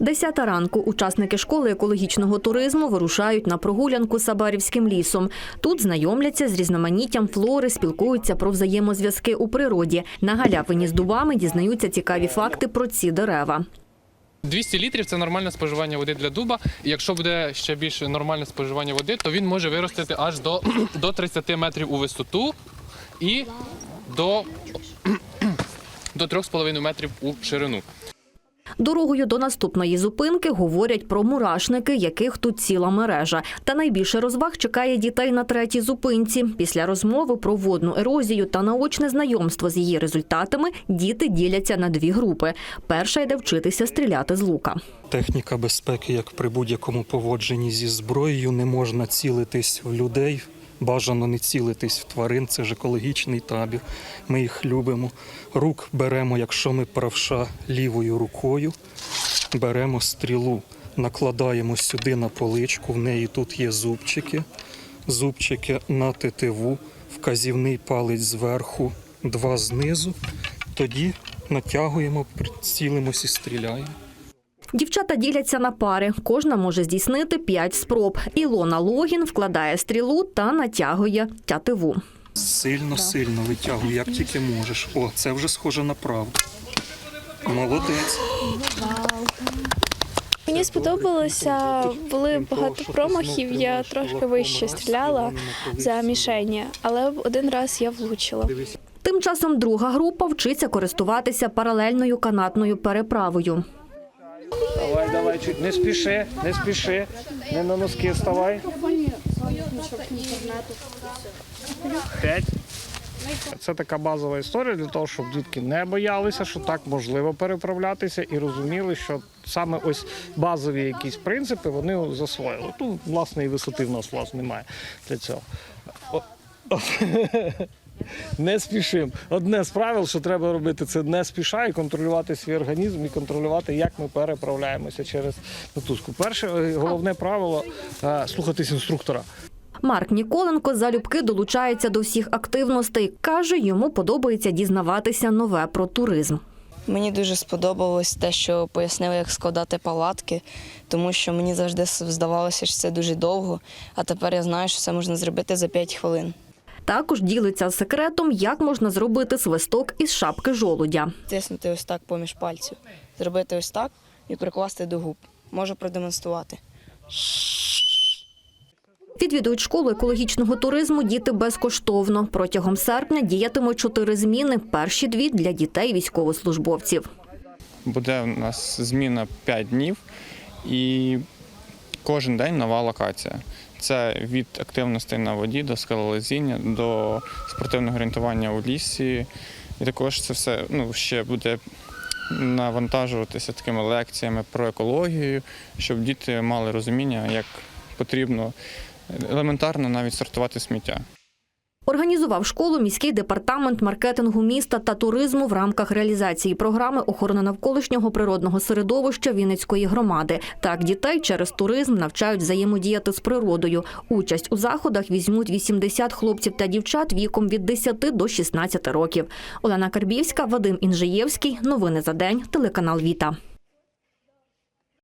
Десята ранку учасники школи екологічного туризму вирушають на прогулянку Сабарівським лісом. Тут знайомляться з різноманіттям флори, спілкуються про взаємозв'язки у природі. На галявині з дубами дізнаються цікаві факти про ці дерева. 200 літрів це нормальне споживання води для дуба. Якщо буде ще більше нормальне споживання води, то він може виростити аж до, до 30 метрів у висоту і до, до 3,5 метрів у ширину. Дорогою до наступної зупинки говорять про мурашники, яких тут ціла мережа. Та найбільше розваг чекає дітей на третій зупинці. Після розмови про водну ерозію та наочне знайомство з її результатами діти діляться на дві групи. Перша йде вчитися стріляти з лука. Техніка безпеки, як при будь-якому поводженні зі зброєю, не можна цілитись в людей. Бажано не цілитись в тварин, це ж екологічний табір. Ми їх любимо. Рук беремо, якщо ми правша лівою рукою, беремо стрілу, накладаємо сюди на поличку. В неї тут є зубчики. Зубчики на тетиву, вказівний палець зверху, два знизу. Тоді натягуємо, прицілимось і стріляємо. Дівчата діляться на пари. Кожна може здійснити п'ять спроб. Ілона Логін вкладає стрілу та натягує тятиву. Сильно, сильно витягуй, як тільки можеш. О, це вже схоже на правду. Молодець. Мені сподобалося, були багато промахів. Я трошки вище стріляла за мішені, але один раз я влучила. Тим часом друга група вчиться користуватися паралельною канатною переправою. Давай, давай, чуть не спіши, не спіши, не на носки вставай. П'ять. Це така базова історія для того, щоб дітки не боялися, що так можливо переправлятися, і розуміли, що саме ось базові якісь принципи вони засвоїли. Тут, власне, і висоти в нас власне немає для цього. Не спішимо. Одне з правил, що треба робити, це не спіша і контролювати свій організм і контролювати, як ми переправляємося через мотузку. Перше е, головне правило е, слухатись інструктора. Марк Ніколенко залюбки долучається до всіх активностей. Каже, йому подобається дізнаватися нове про туризм. Мені дуже сподобалось те, що пояснили, як складати палатки, тому що мені завжди здавалося, що це дуже довго, а тепер я знаю, що це можна зробити за 5 хвилин. Також ділиться секретом, як можна зробити свисток із шапки жолудя. Тиснути ось так поміж пальців, зробити ось так і прикласти до губ. Можу продемонструвати. Відвідують школу екологічного туризму діти безкоштовно. Протягом серпня діятимуть чотири зміни. Перші дві для дітей військовослужбовців. Буде у нас зміна 5 днів і кожен день нова локація. Це від активності на воді до скалолазіння, до спортивного орієнтування у лісі. І також це все ну, ще буде навантажуватися такими лекціями про екологію, щоб діти мали розуміння, як потрібно елементарно навіть сортувати сміття. Організував школу міський департамент маркетингу міста та туризму в рамках реалізації програми охорони навколишнього природного середовища Вінницької громади. Так дітей через туризм навчають взаємодіяти з природою. Участь у заходах візьмуть 80 хлопців та дівчат віком від 10 до 16 років. Олена Карбівська, Вадим Інжиєвський. Новини за день. Телеканал Віта.